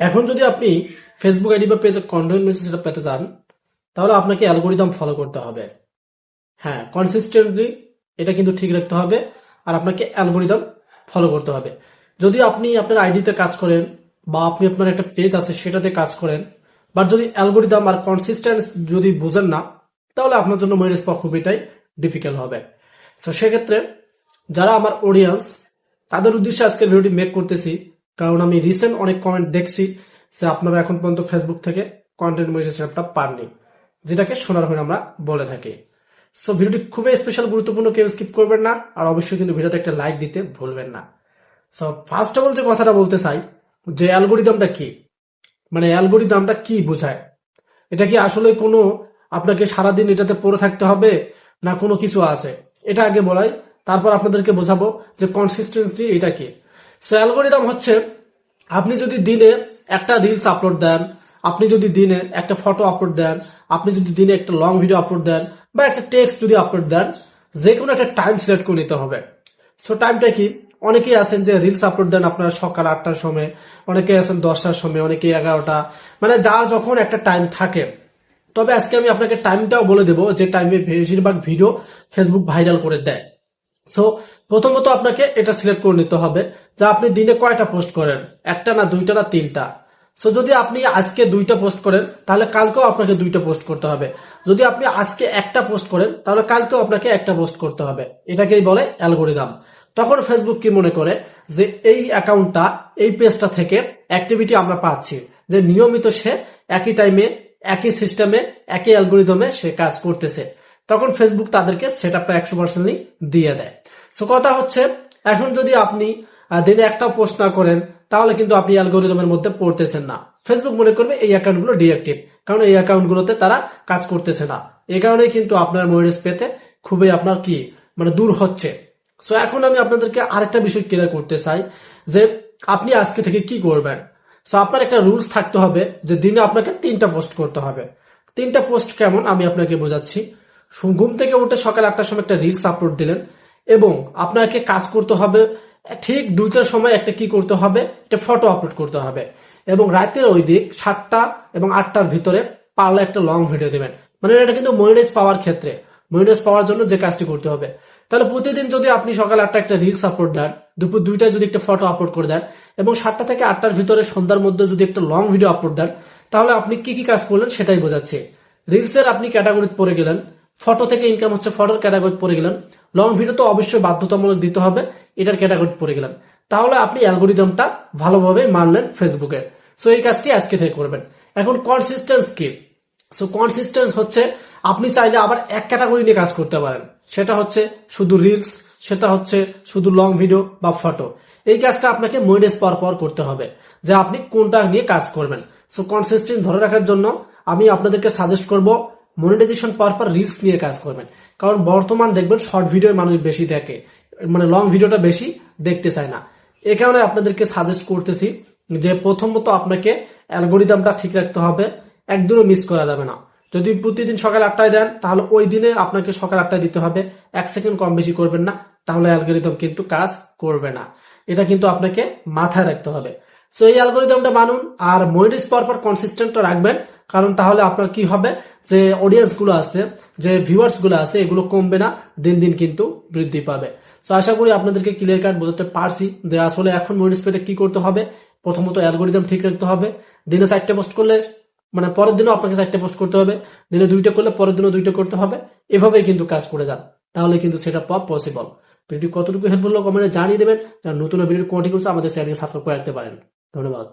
এখন যদি আপনি ফেসবুক আইডি বা পেজে কন্টেন্ট মেসেজটা পেতে চান, তাহলে আপনাকে অ্যালগোরিদম ফলো করতে হবে। হ্যাঁ কনসিস্টেন্টলি এটা কিন্তু ঠিক রাখতে হবে আর আপনাকে অ্যালগোরিদম ফলো করতে হবে। যদি আপনি আপনার আইডিতে কাজ করেন বা আপনি আপনার একটা পেজ আছে সেটাতে কাজ করেন বা যদি অ্যালগোরিদম আর কনসিস্টেন্স যদি বুঝেন না, তাহলে আপনার জন্য ময়ূরের পাওয়া খুবইটাই ডিফিকাল্ট হবে। তো সেক্ষেত্রে যারা আমার অডিয়েন্স তাদের উদ্দেশ্যে আজকে ভিডিওটি মেক করতেছি। কারণ আমি রিসেন্ট অনেক কমেন্ট দেখছি যে আপনারা এখন পর্যন্ত ফেসবুক থেকে কন্টেন্ট মনিটাইজেশনটা পাননি, যেটাকে সোনার হয়ে আমরা বলে থাকি। সো ভিডিওটি খুবই স্পেশাল গুরুত্বপূর্ণ, কেউ স্কিপ করবেন না, আর অবশ্যই কিন্তু ভিডিওতে একটা লাইক দিতে ভুলবেন না। সো ফার্স্ট অফ অল যে কথাটা বলতে চাই, যে অ্যালগোরিদমটা কি? মানে অ্যালগোরিদমটা কি বোঝায়? এটা কি আসলে কোনো আপনাকে সারাদিন এটাতে পড়ে থাকতে হবে, না কোনো কিছু আছে? এটা আগে বলাই, তারপর আপনাদেরকে বোঝাবো যে কনসিস্টেন্সি এটা কি। সো অ্যালগোরিদম হচ্ছে, আপনি যদি দিনে একটা রিলস আপলোড দেন, আপনি যদি দিনে একটা ফটো আপলোড দেন, আপনি যদি দিনে একটা লং ভিডিও আপলোড দেন, বা একটা টেক্সট যদি আপলোড দেন যে কোনো একটা টাইম সিলেক্ট করে নিতে হবে। সো টাইমটা কি? অনেকেই আছেন যে রিলস আপলোড দেন আপনারা সকাল আটটার সময়, অনেকে আছেন দশটার সময়, অনেকে এগারোটা। মানে যার যখন একটা টাইম থাকে। তবে আজকে আমি আপনাকে টাইমটাও বলে দেবো, যে টাইমে বেশিরভাগ ভিডিও ফেসবুক ভাইরাল করে দেয়। সো প্রথমত আপনাকে এটা সিলেক্ট করে নিতে হবে যে আপনি দিনে কয়টা পোস্ট করেন? একটা না, দুইটা না, তিনটা? সো যদি আপনি আজকে দুইটা পোস্ট করেন, তাহলে কালকেও আপনাকে দুইটা পোস্ট করতে হবে। যদি আপনি আজকে একটা পোস্ট করেন, তাহলে কালকেও আপনাকে একটা পোস্ট করতে হবে। এটাকেই বলে অ্যালগোরিদম তখন ফেসবুক কি মনে করে? যে এই অ্যাকাউন্টটা এই পেজটা থেকে অ্যাক্টিভিটি আমরা পাচ্ছি। যে নিয়মিত সে একই টাইমে একই সিস্টেমে একই অ্যালগোরিদমে সে কাজ করতেছে। তখন ফেসবুক তাদেরকে সেট আপটা একশো পার্সেন্টলি দিয়ে দেয়। সো কথা হচ্ছে, এখন যদি আপনি দিনে একটা পোস্ট না করেন, তাহলে কিন্তু আপনি অ্যালগোরিদমের মধ্যে পড়তেছেন না। ফেসবুক মনে করবে এই অ্যাকাউন্টগুলো ডিঅ্যাক্টিভ কারণ এই অ্যাকাউন্টগুলোতে তারা কাজ করতেছে না। এই কারণে কিন্তু আপনার মনিটাইজ পেতে খুবই আপনার কি মানে দূর হচ্ছে। সো এখন আমি আপনাদেরকে আরেকটা বিষয় ক্লিয়ার করতে চাই, যে আপনি আজকে থেকে কি করবেন? সো আপনার একটা রুলস থাকতে হবে যে দিনে আপনাকে তিনটা পোস্ট করতে হবে। তিনটা পোস্ট কেমন আমি আপনাকে বোঝাচ্ছি। ঘুম থেকে উঠে সকাল আটটার সময় একটা রিলস আপলোড দিলেন এবং আপনাকে কাজ করতে হবে, ঠিক দুইটার সময় একটা কি করতে হবে, একটা ফটো আপলোড করতে হবে। এবং রাতের ওই দিক সাতটা এবং আটটার ভিতরে পারলে একটা লং ভিডিও দিবেন। মানে এটা কিন্তু মনিটাইজ পাওয়ার ক্ষেত্রে। মনিটাইজ পাওয়ার জন্য যে কাজটি করতে হবে। তাহলে প্রতিদিন যদি আপনি সকাল আটটা একটা রিলস আপলোড দেন, দুপুর দুইটায় যদি একটা ফটো আপলোড করে দেন, এবং সাতটা থেকে আটটার ভিতরে সন্ধ্যার মধ্যে যদি একটা লং ভিডিও আপলোড দেন, তাহলে আপনি কি কি কাজ করলেন সেটাই বোঝাচ্ছে। রিলসের আপনি ক্যাটাগরি পড়ে গেলেন। ফটো থেকে ইনকাম হচ্ছে ফটোর ক্যাটাগরি পড়ে গেলেন। লং ভিডিও তো অবশ্যই বাধ্যতামূলক দিতে হবে, এটার ক্যাটাগরি পড়ে গেলেন। তাহলে আপনি অ্যালগোরিদমটা ভালোভাবে মানলেন ফেসবুকে সো এই কাজটি আজকে থেকে করবেন। এখন কনসিস্টেন্স কি? সো কনসিস্টেন্স হচ্ছে আপনি চাইলে আবার এক ক্যাটাগরি নিয়ে কাজ করতে পারেন। সেটা হচ্ছে শুধু রিলস সেটা হচ্ছে শুধু লং ভিডিও বা ফটো এই কাজটা আপনাকে মনিটাইজ পাওয়ার পর করতে হবে, যে আপনি কোনটা নিয়ে কাজ করবেন। সো কনসিস্টেন্ট ধরে রাখার জন্য আমি আপনাদেরকে সাজেস্ট করব মনিটাইজেশন পাওয়ার পর রিলস নিয়ে কাজ করবেন। কারণ বর্তমান দেখবেন শর্ট ভিডিও মানুষ বেশি দেখে। মানে লং ভিডিওটা বেশি দেখতে চায় না। এ কারণে আপনাদেরকে সাজেস্ট করতেছি যে প্রথমত আপনাকে অ্যালগোরিদমটা ঠিক রাখতে হবে। একদিনও মিস করা যাবে না। যদি প্রতিদিন সকাল আটটায় দেন, তাহলে ওই দিনে আপনাকে সকাল আটটায় দিতে হবে। এক সেকেন্ড কম বেশি করবেন না, তাহলে অ্যালগোরিদম কিন্তু কাজ করবে না। এটা কিন্তু আপনাকে মাথায় রাখতে হবে। সো এই অ্যালগোরিদমটা মানুন আর মনিটাইজ পাওয়ার পর কনসিস্টেন্টটা রাখবেন। কারণ তাহলে আপনার কি হবে? যে অডিয়েন্সগুলো আছে, যে ভিউয়ার্সগুলো আছে, এগুলো কমবে না দিন দিন কিন্তু বৃদ্ধি পাবে। তো আশা করি আপনাদেরকে ক্লিয়ার কাট বোঝাতে পারছি যে আসলে এখন পেতে কি করতে হবে। প্রথমত অ্যালগোরিদম ঠিক রাখতে হবে। দিনে চারটে পোস্ট করলে মানে পরের দিনও আপনাকে চারটে পোস্ট করতে হবে। দিনে দুইটা করলে পরের দিনও দুইটা করতে হবে। এভাবেই কিন্তু কাজ করে যান। তাহলে কিন্তু সেটা পাওয়া পসিবল ভিডিও কতটুকু হেল্প করল কমেন্টে জানিয়ে দেবেন। নতুন ভিডিওর কোয়ান্টি করছে আমাদের চ্যানেল সাবস্ক্রাইব করে রাখতে পারেন। ধন্যবাদ।